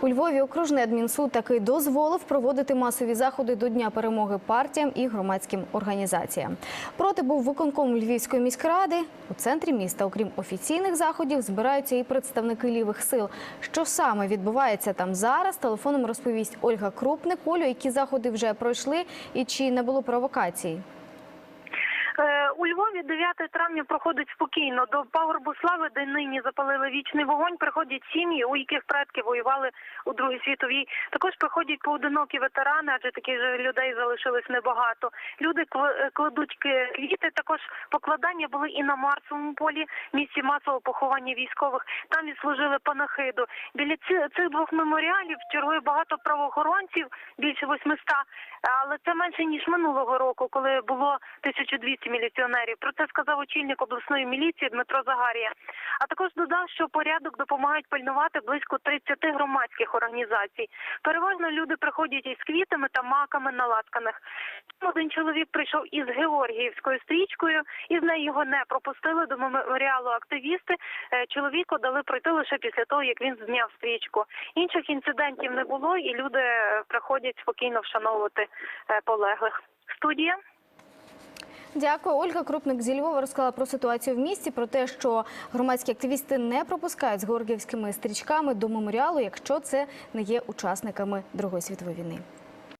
У Львові окружний адмінсуд таки дозволив проводити масові заходи до Дня перемоги партіям і громадським організаціям. Проти був виконком Львівської міськради. У центрі міста, окрім офіційних заходів, збираються і представники лівих сил. Що саме відбувається там зараз? Телефоном розповість Ольга Крупник. Олю, які заходи вже пройшли і чи не було провокацій? Е, У Львові 9 травня проходить спокійно. До пагорбу слави, де нині запалили вічний вогонь, приходять сім'ї, у яких предки воювали у Другій світовій. Також приходять поодинокі ветерани, адже таких же людей залишилось небагато. Люди е, кладуть квіти. Також покладання були і на Марсовому полі, місці масового поховання військових. Там відслужили панахиду. Біля цих двох меморіалів чергує багато правоохоронців, більше 800, але це менше ніж минулого року, коли було 1200 міліціонерів. Про це сказав очільник обласної міліції Дмитро Загарія. А також додав, що порядок допомагають пильнувати близько 30 громадських організацій. Переважно люди приходять із квітами та маками на латканих. Один чоловік прийшов із Георгіївською стрічкою, і з нею його не пропустили до меморіалу активісти. Е, Чоловіку дали пройти лише після того, як він зняв стрічку. Інших інцидентів не було, і люди е, приходять спокійно вшановувати е, полеглих. Студія. Дякую. Ольга Крупник зі Львова розказала про ситуацію в місті, про те, що громадські активісти не пропускають з георгіївськими стрічками до меморіалу, якщо це не є учасниками Другої світової війни.